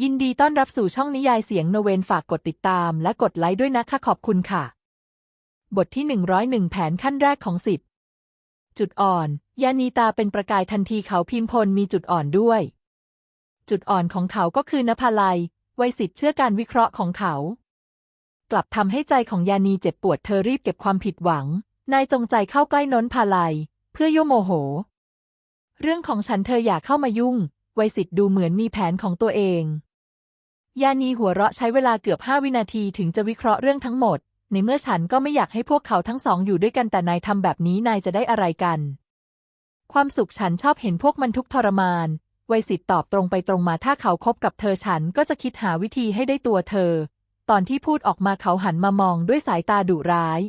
ยินดีต้อนรับสู่ช่องนิยายเสียงโนเวนฝากกดติดตามและกดไลค์ด้วยนะคะขอบคุณค่ะ บทที่ 101 แผนขั้นแรกของสิบจุดอ่อน ยานีตาเป็นประกายทันทีเขาพิมพลมีจุดอ่อนด้วย จุดอ่อนของเขาก็คือนภาลัยวัยสิทธิ์เชื่อการวิเคราะห์ของเขา กลับทำให้ใจของยานีเจ็บปวดเธอรีบเก็บความผิดหวัง นายจงใจเข้าใกล้น้นพาลัย เพื่อโยโมโห เรื่องของฉันเธออย่าเข้ามายุ่ง วัยสิทธ์ดูเหมือนมีแผนของตัวเอง ยานีหัวเราะใช้เวลาเกือบห้าวินาทีถึงจะวิเคราะห์เรื่องทั้งหมด ในเมื่อฉันก็ไม่อยากให้พวกเขาทั้งสองอยู่ด้วยกันแต่นายทำแบบนี้นายจะได้อะไรกัน ความสุขฉันชอบเห็นพวกมันทุกทรมานวัยสิทธ์ตอบตรงไปตรงมาถ้าเขาคบกับเธอฉันก็จะคิดหาวิธีให้ได้ตัวเธอ ตอนที่พูดออกมาเขาหันมามองด้วยสายตาดุร้าย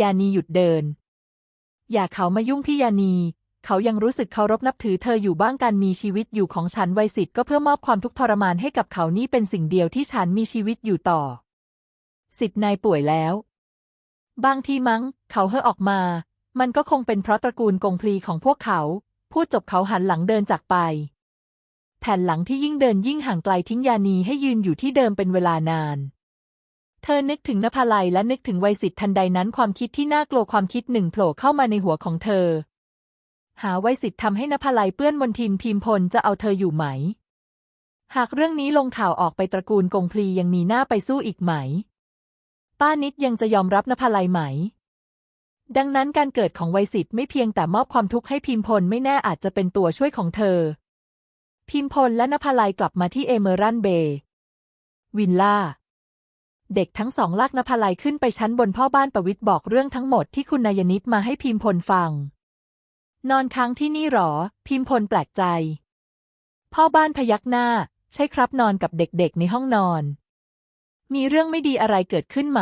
ยานีหยุดเดิน อย่าเขามายุ่งพี่ยานี เขายังรู้สึกเคารพนับถือเธออยู่บ้างการมีชีวิตอยู่ของฉันไวสิทธ์ก็เพื่อมอบความทุกข์ทรมานให้กับเขานี่เป็นสิ่งเดียวที่ฉันมีชีวิตอยู่ต่อ สิทธิ์นายป่วยแล้ว บางทีมั้ง เขาเฮ่อออกมา มันก็คงเป็นเพราะตระกูลกงพลีของพวกเขา พูดจบเขาหันหลังเดินจากไป แผ่นหลังที่ยิ่งเดินยิ่งห่างไกลทิ้งยานีให้ยืนอยู่ที่เดิมเป็นเวลานานเธอนึกถึงนภาลัยและนึกถึงไวสิทธิ์ทันใดนั้นความคิดที่น่ากลัวความคิดหนึ่งโผล่เข้ามาในหัวของเธอ หาวัยสิทธิ์ทำให้นภลัยเปื้อนมนทินพิมพลจะเอาเธออยู่ไหม หากเรื่องนี้ลงข่าวออกไปตระกูลกงพลียังมีหน้าไปสู้อีกไหม ป้านิดยังจะยอมรับนภลัยไหม ดังนั้นการเกิดของวัยสิทธิ์ไม่เพียงแต่มอบความทุกข์ให้พิมพลไม่แน่อาจจะเป็นตัวช่วยของเธอ พิมพลและนภลัยกลับมาที่เอเมอรันเบย์วินล่าเด็กทั้งสองลากนภลัยขึ้นไปชั้นบนพ่อบ้านประวิตรบอกเรื่องทั้งหมดที่คุณนายนิดมาให้พิมพลฟัง นอนค้างที่นี่หรอ พิมพลแปลกใจ พ่อบ้านพยักหน้า ใช่ครับนอนกับเด็กๆในห้องนอน มีเรื่องไม่ดีอะไรเกิดขึ้นไหม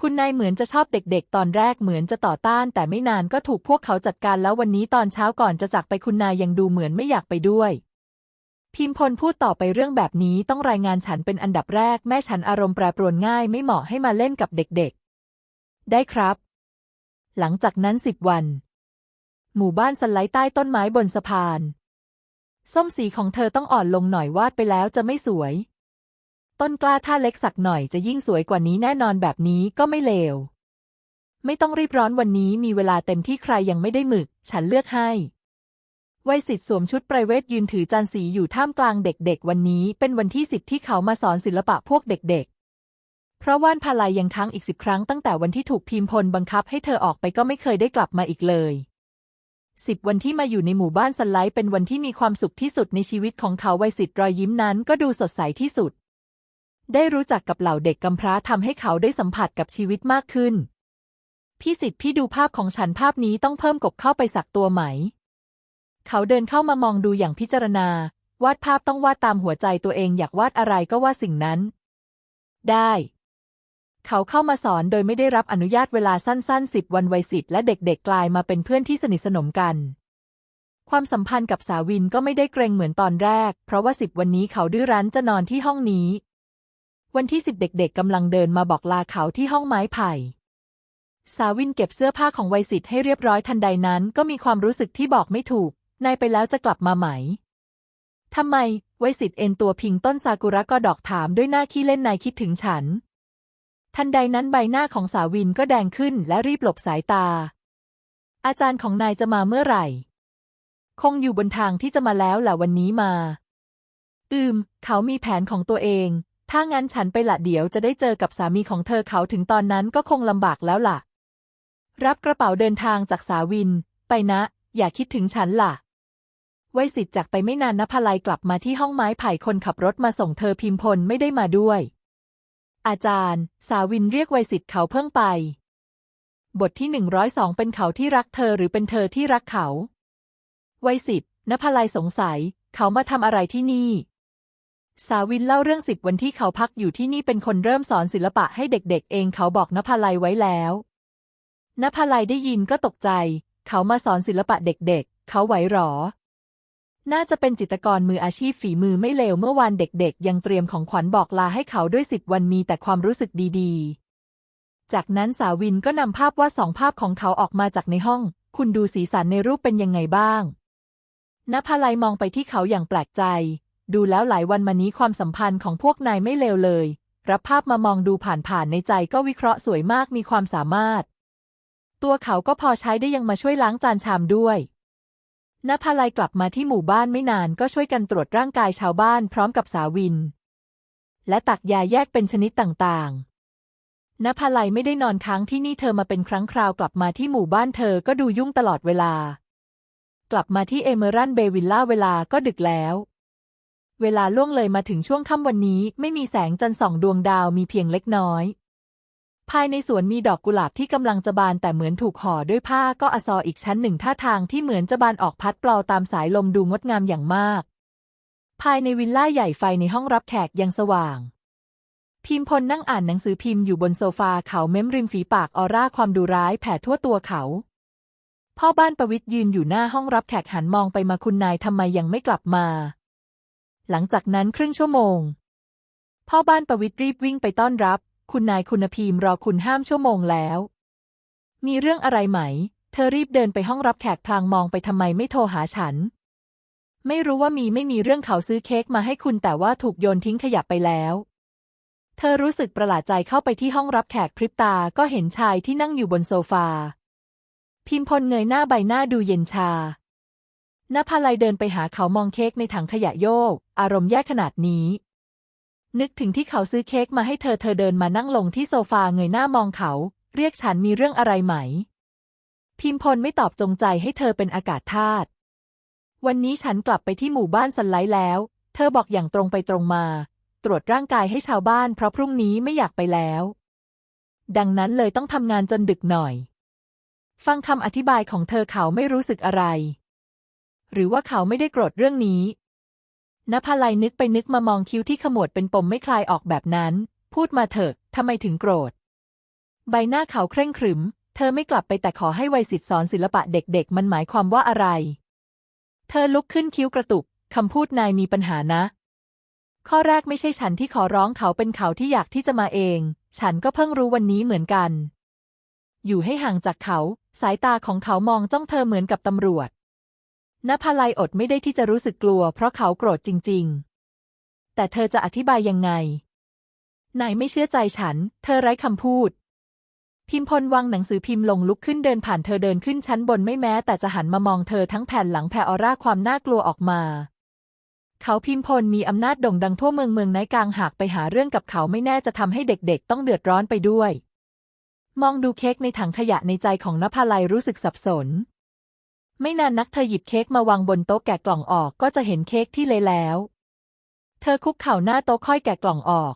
คุณนายเหมือนจะชอบเด็กๆ ตอนแรกเหมือนจะต่อต้าน แต่ไม่นานก็ถูกพวกเขาจัดการแล้ววันนี้ตอนเช้าก่อนจะจากไปคุณนายยังดูเหมือนไม่อยากไปด้วย พิมพลพูดต่อไปเรื่องแบบนี้ต้องรายงานฉันเป็นอันดับแรก แม่ฉันอารมณ์แปรปรวนง่ายไม่เหมาะให้มาเล่นกับเด็กๆ ได้ครับ หลังจากนั้นสิบวัน หมู่บ้านสไลด์ใต้ต้นไม้บนสะพาน ส้มสีของเธอต้องอ่อนลงหน่อยวาดไปแล้วจะไม่สวย ต้นกล้าถ้าเล็กสักหน่อยจะยิ่งสวยกว่านี้แน่นอนแบบนี้ก็ไม่เลว ไม่ต้องรีบร้อนวันนี้มีเวลาเต็มที่ใครยังไม่ได้หมึก ฉันเลือกให้วัยสิทธิ์สวมชุดไพรเวทยืนถือจานสีอยู่ท่ามกลางเด็กๆ วันนี้เป็นวันที่สิบที่เขามาสอนศิลปะพวกเด็กๆ เพราะว่านพาลายยังค้างอีกสิบครั้งตั้งแต่วันที่ถูกพิมพลบังคับให้เธอออกไปก็ไม่เคยได้กลับมาอีกเลย สิบวันที่มาอยู่ในหมู่บ้านสไลด์เป็นวันที่มีความสุขที่สุดในชีวิตของเขาวัยสิทธิ์รอยยิ้มนั้นก็ดูสดใสที่สุด ได้รู้จักกับเหล่าเด็กกำพร้าทำให้เขาได้สัมผัสกับชีวิตมากขึ้น พี่สิทธิ์พี่ดูภาพของฉันภาพนี้ต้องเพิ่มกบเข้าไปสักตัวไหม เขาเดินเข้ามามองดูอย่างพิจารณา วาดภาพต้องวาดตามหัวใจตัวเองอยากวาดอะไรก็วาดสิ่งนั้น ได้ เขาเข้ามาสอนโดยไม่ได้รับอนุญาตเวลาสั้นๆสิบวันวัยสิทธิ์และเด็กๆกลายมาเป็นเพื่อนที่สนิทสนมกัน ความสัมพันธ์กับสาวินก็ไม่ได้เกรงเหมือนตอนแรก เพราะว่าสิบวันนี้เขาดื้อรั้นจะนอนที่ห้องนี้ วันที่สิบเด็กๆกำลังเดินมาบอกลาเขาที่ห้องไม้ไผ่ สาวินเก็บเสื้อผ้าของวัยสิทธิ์ให้เรียบร้อยทันใดนั้นก็มีความรู้สึกที่บอกไม่ถูก นายไปแล้วจะกลับมาไหมทำไมวัยสิทธิ์เอ็นตัวพิงต้นซากุระก็ดอกถามด้วยหน้าขี้เล่นนายคิดถึงฉัน ทันใดนั้นใบหน้าของสาวินก็แดงขึ้นและรีบหลบสายตา อาจารย์ของนายจะมาเมื่อไหร่ คงอยู่บนทางที่จะมาแล้วแหละวันนี้มา อืม เขามีแผนของตัวเอง ถ้างั้นฉันไปละเดี๋ยวจะได้เจอกับสามีของเธอเขาถึงตอนนั้นก็คงลำบากแล้วล่ะ รับกระเป๋าเดินทางจากสาวิน ไปนะ อย่าคิดถึงฉันล่ะไวสิทธิ์จากไปไม่นานนภาลัยกลับมาที่ห้องไม้ไผ่คนขับรถมาส่งเธอพิมพลไม่ได้มาด้วย อาจารย์ สาวินเรียกไวยสิทธิ์เขาเพิ่งไป บทที่หนึ่งร้อยสองเป็นเขาที่รักเธอหรือเป็นเธอที่รักเขาไวยสิทธิ์นภลัยสงสัย เขามาทำอะไรที่นี่ สาวินเล่าเรื่องสิบวันที่เขาพักอยู่ที่นี่เป็นคนเริ่มสอนศิลปะให้เด็กๆ เองเขาบอกนภลัยไว้แล้วนภลัยได้ยินก็ตกใจ เขามาสอนศิลปะเด็กๆ เขาไหวหรอ น่าจะเป็นจิตกรมืออาชีพฝีมือไม่เลวเมื่อวานเด็กๆ ยังเตรียมของขวัญบอกลาให้เขาด้วยสิบวันมีแต่ความรู้สึกดีๆ จากนั้นสาวินก็นำภาพวาดสองภาพของเขาออกมาจากในห้อง คุณดูสีสันในรูปเป็นยังไงบ้างนภาลัยมองไปที่เขาอย่างแปลกใจ ดูแล้วหลายวันมานี้ความสัมพันธ์ของพวกนายไม่เลวเลย รับภาพมามองดูผ่านๆในใจก็วิเคราะห์สวยมากมีความสามารถ ตัวเขาก็พอใช้ได้ยังมาช่วยล้างจานชามด้วย นภาลัยกลับมาที่หมู่บ้านไม่นานก็ช่วยกันตรวจร่างกายชาวบ้านพร้อมกับสาวิน และตักยาแยกเป็นชนิดต่างๆนภาลัยไม่ได้นอนค้างที่นี่เธอมาเป็นครั้งคราวกลับมาที่หมู่บ้านเธอก็ดูยุ่งตลอดเวลา กลับมาที่เอเมอรันเบวิลล่าเวลาก็ดึกแล้ว เวลาล่วงเลยมาถึงช่วงค่ำวันนี้ ไม่มีแสงจันทร์สองดวงดาวมีเพียงเล็กน้อย ภายในสวนมีดอกกุหลาบที่กำลังจะบานแต่เหมือนถูกห่อด้วยผ้าก็อซออีกชั้นหนึ่งท่าทางที่เหมือนจะบานออกพัดเปล่าตามสายลมดูงดงามอย่างมาก ภายในวิลล่าใหญ่ไฟในห้องรับแขกยังสว่าง พิมพลนั่งอ่านหนังสือพิมพ์อยู่บนโซฟาเขาเม้มริมฝีปากออร่าความดุร้ายแผ่ทั่วตัวเขาพ่อบ้านประวิทย์ยืนอยู่หน้าห้องรับแขกหันมองไปมาคุณนายทำไมยังไม่กลับมา หลังจากนั้นครึ่งชั่วโมง พ่อบ้านประวิทย์รีบวิ่งไปต้อนรับ คุณนายคุณพิมรอคุณห้ามชั่วโมงแล้ว มีเรื่องอะไรไหม เธอรีบเดินไปห้องรับแขกพลางมองไปทำไมไม่โทรหาฉัน ไม่รู้ว่ามีไม่มีเรื่องเขาซื้อเค้กมาให้คุณแต่ว่าถูกโยนทิ้งขยะไปแล้ว เธอรู้สึกประหลาดใจเข้าไปที่ห้องรับแขกพริบตาก็เห็นชายที่นั่งอยู่บนโซฟา พิมพลเงยหน้าใบหน้าดูเย็นชานภาลัยเดินไปหาเขามองเค้กในถังขยะโยก อารมณ์แย่ขนาดนี้ นึกถึงที่เขาซื้อเค้กมาให้เธอเธอเดินมานั่งลงที่โซฟาเงยหน้ามองเขา เรียกฉันมีเรื่องอะไรไหม พิมพลไม่ตอบจงใจให้เธอเป็นอากาศธาตุวันนี้ฉันกลับไปที่หมู่บ้านสันไลท์แล้ว เธอบอกอย่างตรงไปตรงมา ตรวจร่างกายให้ชาวบ้านเพราะพรุ่งนี้ไม่อยากไปแล้ว ดังนั้นเลยต้องทำงานจนดึกหน่อย ฟังคำอธิบายของเธอเขาไม่รู้สึกอะไร หรือว่าเขาไม่ได้โกรธเรื่องนี้ นภาลัยนึกไปนึกมามองคิ้วที่ขมวดเป็นปมไม่คลายออกแบบนั้น พูดมาเถอะทำไมถึงโกรธ ใบหน้าเขาเคร่งขรึม เธอไม่กลับไปแต่ขอให้วัยสิทธิสอนศิลปะเด็กๆ มันหมายความว่าอะไร เธอลุกขึ้นคิ้วกระตุกคำพูดนายมีปัญหานะ ข้อแรกไม่ใช่ฉันที่ขอร้องเขาเป็นเขาที่อยากที่จะมาเอง ฉันก็เพิ่งรู้วันนี้เหมือนกัน อยู่ให้ห่างจากเขา สายตาของเขามองจ้องเธอเหมือนกับตำรวจ นภาลัยอดไม่ได้ที่จะรู้สึกกลัว เพราะเขาโกรธจริง ๆ แต่เธอจะอธิบายยังไง นายไม่เชื่อใจฉัน เธอไร้คำพูด พิมพลวางหนังสือพิมพ์ลงลุกขึ้นเดินผ่านเธอเดินขึ้นชั้นบนไม่แม้ แต่จะหันมามองเธอทั้งแผ่นหลังแผ่ออร่าความน่ากลัวออกมา เขาพิมพลมีอำนาจโด่งดังทั่วเมืองเมืองไนกลางหากไปหาเรื่องกับเขาไม่แน่จะทำให้เด็กๆ ต้องเดือดร้อนไปด้วย มองดูเค้กในถังขยะในใจของนภาลัยรู้สึกสับสน ไม่นานนักเธอหยิบเค้กมาวางบนโต๊ะแกะกล่องออกก็จะเห็นเค้กที่เละแล้ว เธอคุกเข่าหน้าโต๊ะค่อยแกะกล่องออก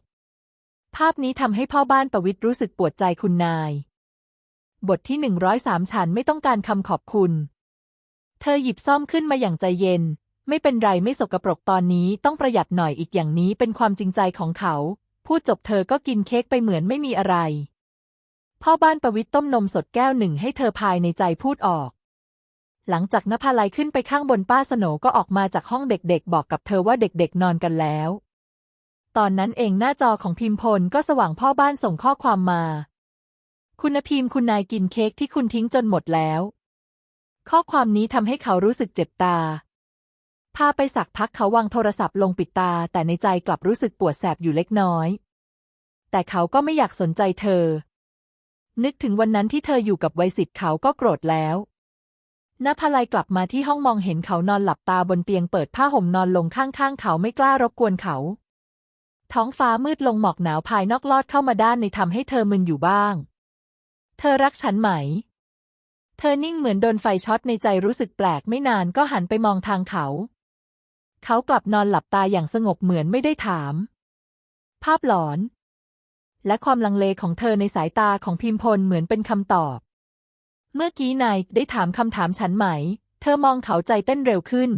ภาพนี้ทำให้พ่อบ้านประวิตรรู้สึกปวดใจคุณนาย บทที่หนึ่งร้อยสามฉันไม่ต้องการคำขอบคุณ เธอหยิบซ่อมขึ้นมาอย่างใจเย็น ไม่เป็นไรไม่สกปรกตอนนี้ต้องประหยัดหน่อยอีกอย่างนี้เป็นความจริงใจของเขา พูดจบเธอก็กินเค้กไปเหมือนไม่มีอะไร พ่อบ้านประวิตรต้มนมสดแก้วหนึ่งให้เธอภายในใจพูดออก หลังจากนภาลัยขึ้นไปข้างบนป้าสโนก็ออกมาจากห้องเด็กๆ บอกกับเธอว่าเด็กๆ นอนกันแล้ว ตอนนั้นเองหน้าจอของพิมพลก็สว่างพ่อบ้านส่งข้อความมา คุณพิมพ์คุณนายกินเค้กที่คุณทิ้งจนหมดแล้ว ข้อความนี้ทำให้เขารู้สึกเจ็บตา พาไปสักพักเขาวางโทรศัพท์ลงปิดตา แต่ในใจกลับรู้สึกปวดแสบอยู่เล็กน้อย แต่เขาก็ไม่อยากสนใจเธอ นึกถึงวันนั้นที่เธออยู่กับไวสิทธ์เขาก็โกรธแล้ว นภาลัยกลับมาที่ห้องมองเห็นเขานอนหลับตาบนเตียงเปิดผ้าห่มนอนลงข้างๆ เขาไม่กล้ารบกวนเขา ท้องฟ้ามืดลงหมอกหนาวภายนอกลอดเข้ามาด้านในทำให้เธอมึนอยู่บ้าง เธอรักฉันไหม เธอนิ่งเหมือนโดนไฟช็อตในใจรู้สึกแปลกไม่นานก็หันไปมองทางเขา เขากลับนอนหลับตาอย่างสงบเหมือนไม่ได้ถาม ภาพหลอน และความลังเลของเธอในสายตาของพิมพลเหมือนเป็นคำตอบ เมื่อกี้นายได้ถามคำถามฉันไหม เธอมองเขาใจเต้นเร็วขึ้น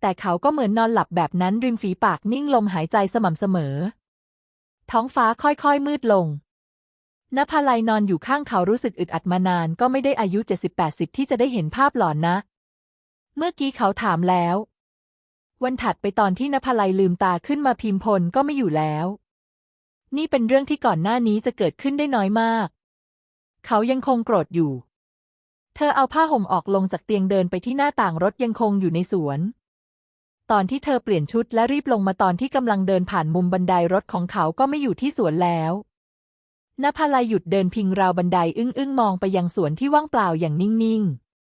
แต่เขาก็เหมือนนอนหลับแบบนั้นริมฝีปากนิ่งลมหายใจสม่ำเสมอ ท้องฟ้าค่อยๆมืดลงนภาลัยนอนอยู่ข้างเขารู้สึกอึดอัดมานานก็ไม่ได้อายุเจ็ดสิบแปดสิบที่จะได้เห็นภาพหลอนนะ เมื่อกี้เขาถามแล้ว วันถัดไปตอนที่นภาลัยลืมตาขึ้นมาพิมพลก็ไม่อยู่แล้ว นี่เป็นเรื่องที่ก่อนหน้านี้จะเกิดขึ้นได้น้อยมาก เขายังคงโกรธอยู่ เธอเอาผ้าห่มออกลงจากเตียงเดินไปที่หน้าต่างรถยังคงอยู่ในสวน ตอนที่เธอเปลี่ยนชุดและรีบลงมาตอนที่กำลังเดินผ่านมุมบันไดรถของเขาก็ไม่อยู่ที่สวนแล้วนภาลัยหยุดเดินพิงราวบันไดอึ้งอึ้งๆมองไปยังสวนที่ว่างเปล่าอย่างนิ่ง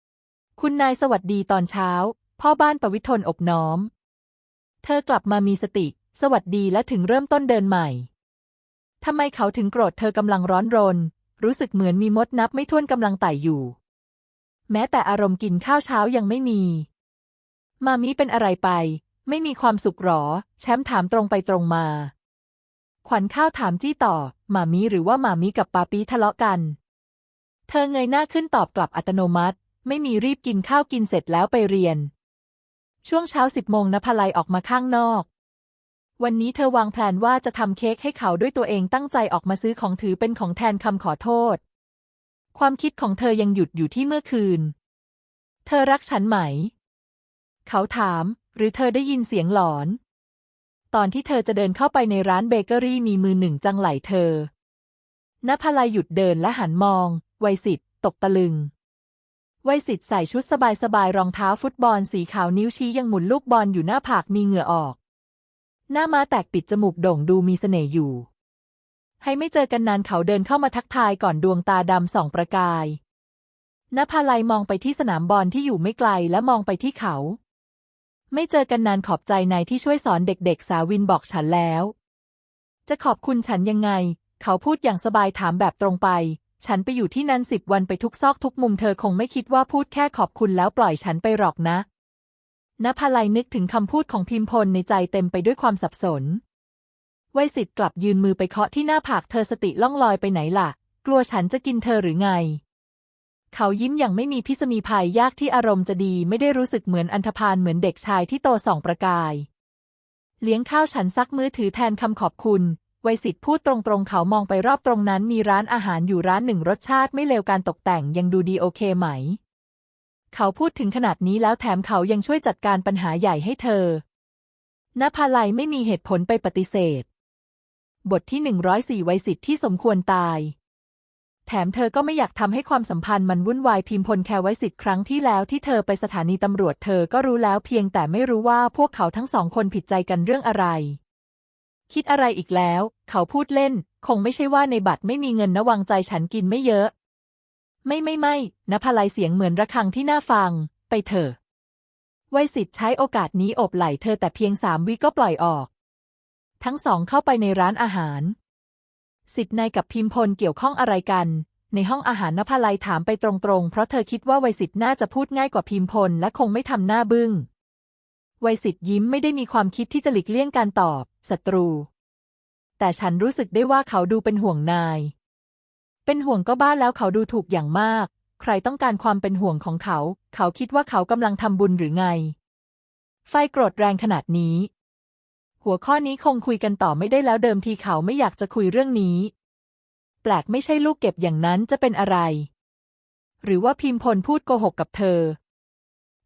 ๆ คุณนายสวัสดีตอนเช้า พ่อบ้านประวิทนอบน้อม เธอกลับมามีสติ สวัสดีและถึงเริ่มต้นเดินใหม่ ทำไมเขาถึงโกรธเธอกำลังร้อนรน รู้สึกเหมือนมีมดนับไม่ถ้วนกำลังไต่อยู่ แม้แต่อารมณ์กินข้าวเช้ายังไม่มี มามิเป็นอะไรไป ไม่มีความสุขหรอ แชมป์ถามตรงไปตรงมา ขวัญข้าวถามจี้ต่อ มามิหรือว่ามามิกับปาปีทะเลาะกัน เธอเงยหน้าขึ้นตอบกลับอัตโนมัติ ไม่มีรีบกินข้าวกินเสร็จแล้วไปเรียน ช่วงเช้าสิบโมงนภลัยออกมาข้างนอก วันนี้เธอวางแผนว่าจะทำเค้กให้เขาด้วยตัวเองตั้งใจออกมาซื้อของถือเป็นของแทนคำขอโทษ ความคิดของเธอยังหยุดอยู่ที่เมื่อคืน เธอรักฉันไหม เขาถาม หรือเธอได้ยินเสียงหลอน ตอนที่เธอจะเดินเข้าไปในร้านเบเกอรี่มีมือหนึ่งจังไหลเธอนภลัยหยุดเดินและหันมองวัยสิทธ์ตกตะลึงวัยสิทธ์ใส่ชุดสบายๆรองเท้าฟุตบอลสีขาวนิ้วชี้ยังหมุนลูกบอลอยู่หน้าผากมีเหงื่อออก หน้าม้าแตกปิดจมูกโด่งดูมีเสน่ห์อยู่ ให้ไม่เจอกันนานเขาเดินเข้ามาทักทายก่อนดวงตาดำส่องประกายนภาลัยมองไปที่สนามบอลที่อยู่ไม่ไกลและมองไปที่เขา ไม่เจอกันนานขอบใจนายที่ช่วยสอนเด็กๆ สาวินบอกฉันแล้ว จะขอบคุณฉันยังไง เขาพูดอย่างสบายถามแบบตรงไป ฉันไปอยู่ที่นั่นสิบวันไปทุกซอกทุกมุมเธอคงไม่คิดว่าพูดแค่ขอบคุณแล้วปล่อยฉันไปหรอกนะนภาลัยนึกถึงคำพูดของพิมพลในใจเต็มไปด้วยความสับสน วัยสิทธ์กลับยืนมือไปเคาะที่หน้าผากเธอสติล่องลอยไปไหนล่ะ กลัวฉันจะกินเธอหรือไง เขายิ้มอย่างไม่มีพิสมีภัยยากที่อารมณ์จะดีไม่ได้รู้สึกเหมือนอันธพาลเหมือนเด็กชายที่โตส่องประกาย เลี้ยงข้าวฉันซักมือถือแทนคำขอบคุณวัยสิทธ์พูดตรงๆ เขามองไปรอบตรงนั้นมีร้านอาหารอยู่ร้านหนึ่งรสชาติไม่เลวการตกแต่งยังดูดีโอเคไหม เขาพูดถึงขนาดนี้แล้วแถมเขายังช่วยจัดการปัญหาใหญ่ให้เธอนภาลัยไม่มีเหตุผลไปปฏิเสธ บทที่หนึ่งร้อยสี่วัยสิทธิ์ที่สมควรตาย แถมเธอก็ไม่อยากทำให้ความสัมพันธ์มันวุ่นวายพิมพลแครไว้สิทธิ์ครั้งที่แล้วที่เธอไปสถานีตำรวจเธอก็รู้แล้วเพียงแต่ไม่รู้ว่าพวกเขาทั้งสองคนผิดใจกันเรื่องอะไร คิดอะไรอีกแล้ว เขาพูดเล่น คงไม่ใช่ว่าในบัตรไม่มีเงินนะวางใจฉันกินไม่เยอะ ไม่ไม่ไม่นภาลัยเสียงเหมือนระฆังที่น่าฟัง ไปเถอะไวสิทธิ์ใช้โอกาสนี้อบไหล่เธอแต่เพียงสามวิก็ปล่อยออก ทั้งสองเข้าไปในร้านอาหาร สิทธิ์นายกับพิมพลเกี่ยวข้องอะไรกัน ในห้องอาหารนภาลัยถามไปตรงๆ เพราะเธอคิดว่าวัยสิทธิ์น่าจะพูดง่ายกว่าพิมพลและคงไม่ทำหน้าบึ้งวัยสิทธิ์ยิ้มไม่ได้มีความคิดที่จะหลีกเลี่ยงการตอบศัตรู แต่ฉันรู้สึกได้ว่าเขาดูเป็นห่วงนาย เป็นห่วงก็บ้าแล้วเขาดูถูกอย่างมาก ใครต้องการความเป็นห่วงของเขา เขาคิดว่าเขากำลังทำบุญหรือไง ไฟโกรธแรงขนาดนี้ หัวข้อนี้คงคุยกันต่อไม่ได้แล้วเดิมทีเขาไม่อยากจะคุยเรื่องนี้ แปลกไม่ใช่ลูกเก็บอย่างนั้นจะเป็นอะไร หรือว่าพิมพลพูดโกหกกับเธอ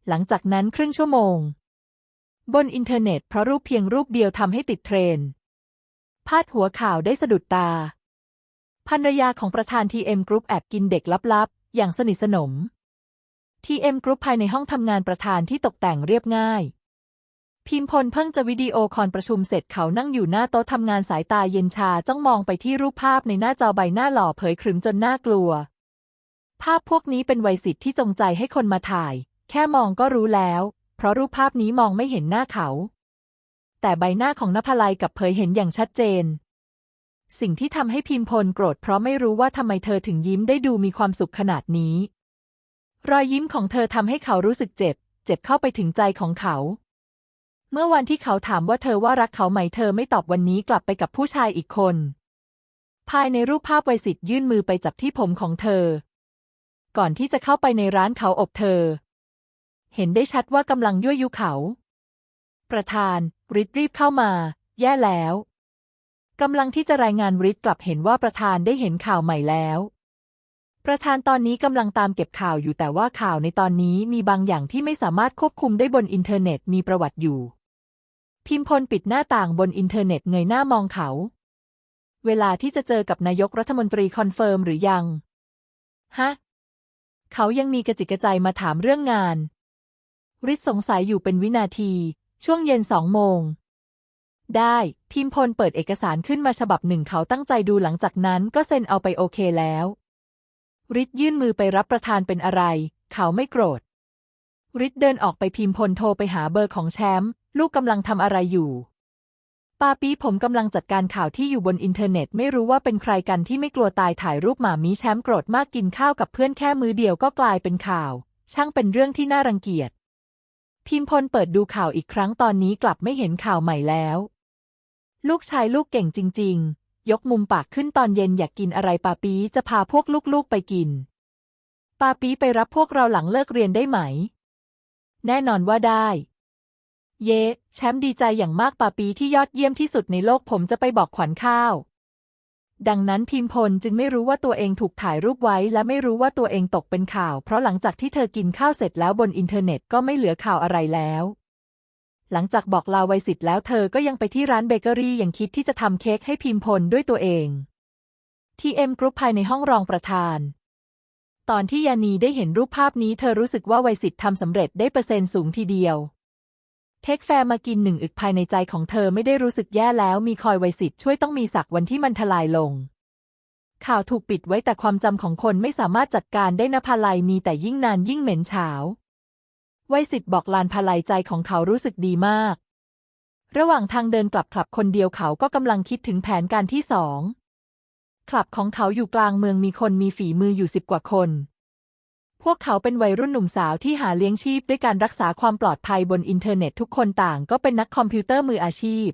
หลังจากนั้นครึ่งชั่วโมง บนอินเทอร์เน็ตเพราะรูปเพียงรูปเดียวทำให้ติดเทรนพาดหัวข่าวได้สะดุดตาภรรยาของประธาน TM Group แอบกินเด็กลับๆ อย่างสนิทสนม TM Group ภายในห้องทำงานประธานที่ตกแต่งเรียบง่าย พิมพลเพิ่งจะวิดีโอคอนประชุมเสร็จเขานั่งอยู่หน้าโต๊ะทำงานสายตาเย็นชาจ้องมองไปที่รูปภาพในหน้าจอใบหน้าหล่อเผยขรึมจนน่ากลัว ภาพพวกนี้เป็นไวสิทธิ์ที่จงใจให้คนมาถ่าย แค่มองก็รู้แล้ว เพราะรูปภาพนี้มองไม่เห็นหน้าเขา แต่ใบหน้าของนภลัยกับเผยเห็นอย่างชัดเจน สิ่งที่ทำให้พิมพลโกรธเพราะไม่รู้ว่าทำไมเธอถึงยิ้มได้ดูมีความสุขขนาดนี้ รอยยิ้มของเธอทำให้เขารู้สึกเจ็บ เจ็บเข้าไปถึงใจของเขา เมื่อวันที่เขาถามว่าเธอว่ารักเขาไหมเธอไม่ตอบวันนี้กลับไปกับผู้ชายอีกคน ภายในรูปภาพไวสิทธิ์ยื่นมือไปจับที่ผมของเธอ ก่อนที่จะเข้าไปในร้านเขาอบเธอ เห็นได้ชัดว่ากำลังยั่วยุเขา ประธานริดรีบเข้ามา แย่แล้วกำลังที่จะรายงานริดกลับเห็นว่าประธานได้เห็นข่าวใหม่แล้ว ประธานตอนนี้กำลังตามเก็บข่าวอยู่แต่ว่าข่าวในตอนนี้มีบางอย่างที่ไม่สามารถควบคุมได้บนอินเทอร์เน็ตมีประวัติอยู่ พิมพลปิดหน้าต่างบนอินเทอร์เน็ตเงยหน้ามองเขา เวลาที่จะเจอกับนายกรัฐมนตรีคอนเฟิร์มหรือยัง ฮะ เขายังมีกระจิกกระใจมาถามเรื่องงานริดสงสัยอยู่เป็นวินาที ช่วงเย็นสองโมง ได้พิมพลเปิดเอกสารขึ้นมาฉบับหนึ่งเขาตั้งใจดูหลังจากนั้นก็เซ็นเอาไปโอเคแล้วริทยื่นมือไปรับประทานเป็นอะไร เขาไม่โกรธริทเดินออกไปพิมพลโทรไปหาเบอร์ของแชมป์ ลูกกำลังทำอะไรอยู่ปาปีผมกำลังจัดการข่าวที่อยู่บนอินเทอร์เน็ตไม่รู้ว่าเป็นใครกันที่ไม่กลัวตายถ่ายรูปหมามีแชมป์โกรธมากกินข้าวกับเพื่อนแค่มือเดียวก็กลายเป็นข่าว ช่างเป็นเรื่องที่น่ารังเกียจ พิมพลเปิดดูข่าวอีกครั้งตอนนี้กลับไม่เห็นข่าวใหม่แล้ว ลูกชายลูกเก่งจริง ๆ ยกมุมปากขึ้นตอนเย็นอยากกินอะไรปาปีจะพาพวกลูกๆไปกิน ปาปีไปรับพวกเราหลังเลิกเรียนได้ไหม แน่นอนว่าได้ เย้แชมป์ดีใจอย่างมากป่าปีที่ยอดเยี่ยมที่สุดในโลกผมจะไปบอกขวัญข้าว ดังนั้นพิมพลจึงไม่รู้ว่าตัวเองถูกถ่ายรูปไว้ และไม่รู้ว่าตัวเองตกเป็นข่าว เพราะหลังจากที่เธอกินข้าวเสร็จแล้วบนอินเทอร์เน็ตก็ไม่เหลือข่าวอะไรแล้ว หลังจากบอกลาวัยสิทธิ์แล้วเธอก็ยังไปที่ร้านเบเกอรี่ยังคิดที่จะทำเค้กให้พิมพลด้วยตัวเองทีเอ็มกรุ๊ปภายในห้องรองประธาน ตอนที่ยานีได้เห็นรูปภาพนี้เธอรู้สึกว่าวัยสิทธิ์ทำสำเร็จได้เปอร์เซ็นต์สูงทีเดียว เทคแฟร์มากินหนึ่งอึกภายในใจของเธอไม่ได้รู้สึกแย่แล้วมีคอยไวสิทธ์ช่วยต้องมีสักวันที่มันทลายลง ข่าวถูกปิดไว้แต่ความจำของคนไม่สามารถจัดการได้นะพาลัยมีแต่ยิ่งนานยิ่งเหม็นเฉาไวสิทธ์บอกลานพาลัยใจของเขารู้สึกดีมาก ระหว่างทางเดินกลับคลับคนเดียวเขาก็กำลังคิดถึงแผนการที่สองคลับของเขาอยู่กลางเมืองมีคนมีฝีมืออยู่สิบกว่าคน วกเขาเป็นวัยรุ่นหนุ่มสาวที่หาเลี้ยงชีพด้วยการรักษาความปลอดภัยบนอินเทอร์เน็ตทุกคนต่างก็เป็นนักคอมพิวเตอร์มืออาชีพ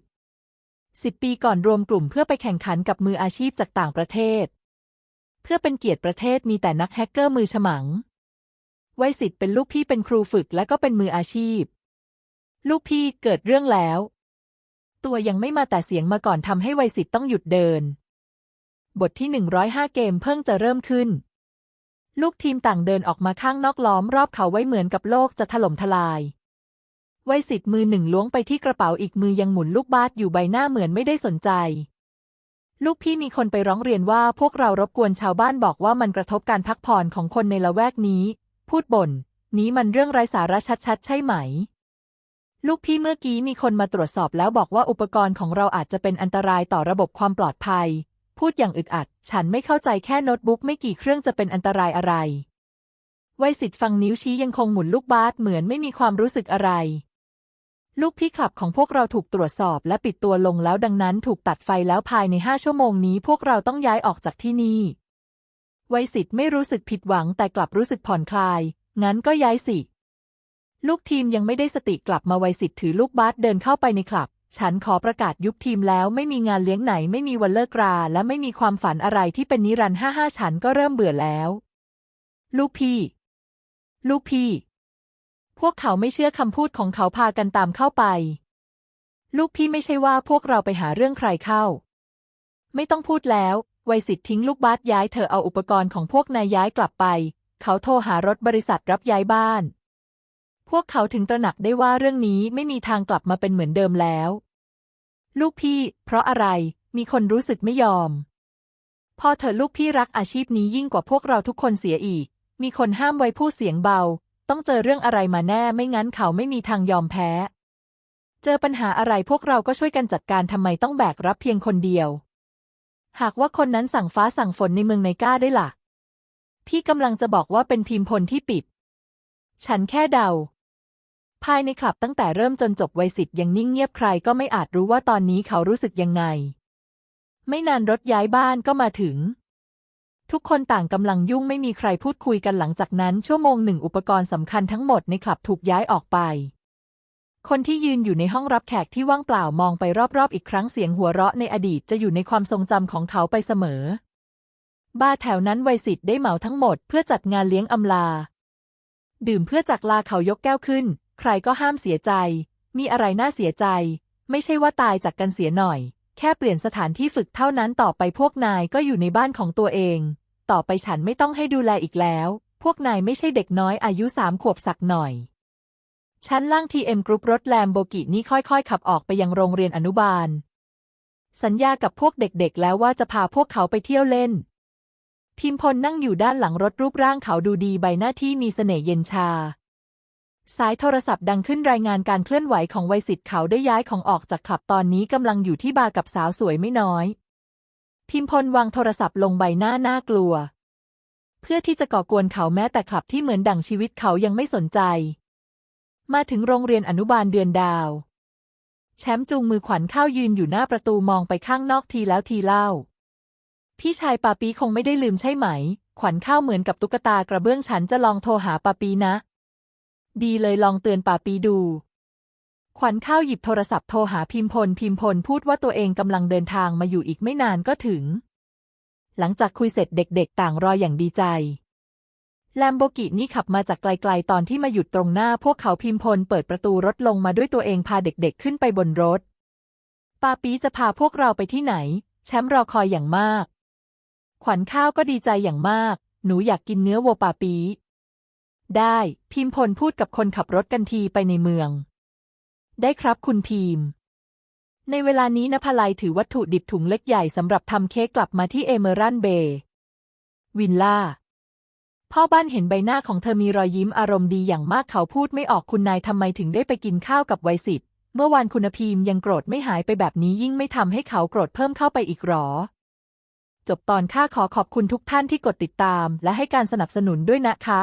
สิบปีก่อนรวมกลุ่มเพื่อไปแข่งขันกับมืออาชีพจากต่างประเทศ เพื่อเป็นเกียรติประเทศมีแต่นักแฮกเกอร์มือฉมังวัยสิทธิ์เป็นลูกพี่เป็นครูฝึกและก็เป็นมืออาชีพ ลูกพี่เกิดเรื่องแล้ว ตัวยังไม่มาแต่เสียงมาก่อนทำให้วัยสิทธิ์ต้องหยุดเดิน บทที่ 105 เกมเพิ่งจะเริ่มขึ้น ลูกทีมต่างเดินออกมาข้างนอกล้อมรอบเขาไว้เหมือนกับโลกจะถล่มทลายวัยสิทธิ์มือหนึ่งล้วงไปที่กระเป๋าอีกมือยังหมุนลูกบาสอยู่ใบหน้าเหมือนไม่ได้สนใจ ลูกพี่มีคนไปร้องเรียนว่าพวกเรารบกวนชาวบ้านบอกว่ามันกระทบการพักผ่อนของคนในละแวกนี้ พูดบ่น นี้มันเรื่องไร้สาระชัดๆ ใช่ไหม ลูกพี่เมื่อกี้มีคนมาตรวจสอบแล้วบอกว่าอุปกรณ์ของเราอาจจะเป็นอันตรายต่อระบบความปลอดภัย พูดอย่างอึดอัด ฉันไม่เข้าใจแค่โน้ตบุ๊กไม่กี่เครื่องจะเป็นอันตรายอะไรวัยสิทธิ์ฟังนิ้วชี้ยังคงหมุนลูกบาสเหมือนไม่มีความรู้สึกอะไร ลูกพี่ขับของพวกเราถูกตรวจสอบและปิดตัวลงแล้วดังนั้นถูกตัดไฟแล้วภายในห้าชั่วโมงนี้พวกเราต้องย้ายออกจากที่นี่วัยสิทธิ์ไม่รู้สึกผิดหวังแต่กลับรู้สึกผ่อนคลาย งั้นก็ย้ายสิ ลูกทีมยังไม่ได้สติกลับมาวัยสิทธิ์ถือลูกบาสเดินเข้าไปในคลับ ฉันขอประกาศยุบทีมแล้วไม่มีงานเลี้ยงไหนไม่มีวันเลิกรา และไม่มีความฝันอะไรที่เป็นนิรันดร์ห้าห้าฉันก็เริ่มเบื่อแล้ว ลูกพี่ ลูกพี่ พวกเขาไม่เชื่อคำพูดของเขาพากันตามเข้าไป ลูกพี่ไม่ใช่ว่าพวกเราไปหาเรื่องใครเข้า ไม่ต้องพูดแล้วไวยสิทธิ์ทิ้งลูกบาสย้ายเธอเอาอุปกรณ์ของพวกนายย้ายกลับไป เขาโทรหารถบริษัทรับย้ายบ้าน พวกเขาถึงตระหนักได้ว่าเรื่องนี้ไม่มีทางกลับมาเป็นเหมือนเดิมแล้ว ลูกพี่ เพราะอะไร มีคนรู้สึกไม่ยอม พอเธอลูกพี่รักอาชีพนี้ยิ่งกว่าพวกเราทุกคนเสียอีก มีคนห้ามไว้พูดเสียงเบา ต้องเจอเรื่องอะไรมาแน่ไม่งั้นเขาไม่มีทางยอมแพ้ เจอปัญหาอะไรพวกเราก็ช่วยกันจัดการทำไมต้องแบกรับเพียงคนเดียว หากว่าคนนั้นสั่งฟ้าสั่งฝนในเมืองไนก้าได้ล่ะ พี่กำลังจะบอกว่าเป็นพิมพลที่ปิด ฉันแค่เดา ภายในคลับตั้งแต่เริ่มจนจบวัยสิทธิ์ยังนิ่งเงียบใครก็ไม่อาจรู้ว่าตอนนี้เขารู้สึกยังไง ไม่นานรถย้ายบ้านก็มาถึง ทุกคนต่างกำลังยุ่งไม่มีใครพูดคุยกันหลังจากนั้น ชั่วโมงหนึ่งอุปกรณ์สำคัญทั้งหมดในคลับถูกย้ายออกไป คนที่ยืนอยู่ในห้องรับแขกที่ว่างเปล่ามองไปรอบๆ อีกครั้งเสียงหัวเราะในอดีตจะอยู่ในความทรงจำของเขาไปเสมอ บ้าแถวนั้นวัยสิทธิ์ได้เหมาทั้งหมด เพื่อจัดงานเลี้ยงอำลาดื่มเพื่อจักลาเขายกแก้วขึ้น ใครก็ห้ามเสียใจ มีอะไรน่าเสียใจ ไม่ใช่ว่าตายจากกันเสียหน่อย แค่เปลี่ยนสถานที่ฝึกเท่านั้นต่อไปพวกนายก็อยู่ในบ้านของตัวเอง ต่อไปฉันไม่ต้องให้ดูแลอีกแล้ว พวกนายไม่ใช่เด็กน้อยอายุสามขวบสักหน่อย ชั้นล่างทีเอ็มกรุ๊ปรถแลมโบกินี่ค่อยๆ ขับออกไปยังโรงเรียนอนุบาล สัญญากับพวกเด็กๆ แล้วว่าจะพาพวกเขาไปเที่ยวเล่นพิมพลนั่งอยู่ด้านหลังรถรูปร่างเขาดูดีใบหน้าที่มีเสน่ห์เย็นชา สายโทรศัพท์ดังขึ้นรายงานการเคลื่อนไหวของวัยสิทธิ์เขาได้ย้ายของออกจากคลับตอนนี้กำลังอยู่ที่บาร์กับสาวสวยไม่น้อย พิมพลวางโทรศัพท์ลงใบหน้าน่ากลัว เพื่อที่จะก่อกวนเขาแม้แต่คลับที่เหมือนดั่งชีวิตเขายังไม่สนใจ มาถึงโรงเรียนอนุบาลเดือนดาว แชมป์จูงมือขวัญข้าวยืนอยู่หน้าประตูมองไปข้างนอกทีแล้วทีเล่า พี่ชายปาปีคงไม่ได้ลืมใช่ไหม ขวัญข้าวเหมือนกับตุ๊กตากระเบื้องฉันจะลองโทรหาปาปีนะ ดีเลยลองเตือนปาปีดู ขวัญข้าวหยิบโทรศัพท์โทรหาพิมพล พิมพลพูดว่าตัวเองกำลังเดินทางมาอยู่อีกไม่นานก็ถึง หลังจากคุยเสร็จเด็กๆ ต่างรออย่างดีใจแลมโบกินี่ขับมาจากไกลๆ ตอนที่มาหยุดตรงหน้า พวกเขาพิมพลเปิดประตูรถลงมาด้วยตัวเองพาเด็กๆ ขึ้นไปบนรถ ปาปีจะพาพวกเราไปที่ไหน แชมป์รอคอยอย่างมาก ขวัญข้าวก็ดีใจอย่างมาก หนูอยากกินเนื้อวัวปาปี ได้ พิมพลพูดกับคนขับรถกันทีไปในเมือง ได้ครับคุณพีมในเวลานี้นภลัยถือวัตถุดิบถุงเล็กใหญ่สำหรับทำเค้กกลับมาที่เอเมอรันเบย์วินล่า พ่อบ้านเห็นใบหน้าของเธอมีรอยยิ้มอารมณ์ดีอย่างมากเขาพูดไม่ออกคุณนายทำไมถึงได้ไปกินข้าวกับไวสิทธิ์เมื่อวานคุณพีมยังโกรธไม่หายไปแบบนี้ยิ่งไม่ทำให้เขาโกรธเพิ่มเข้าไปอีกหรอ จบตอนค่าขอขอบคุณทุกท่านที่กดติดตาม และให้การสนับสนุนด้วยนะคะ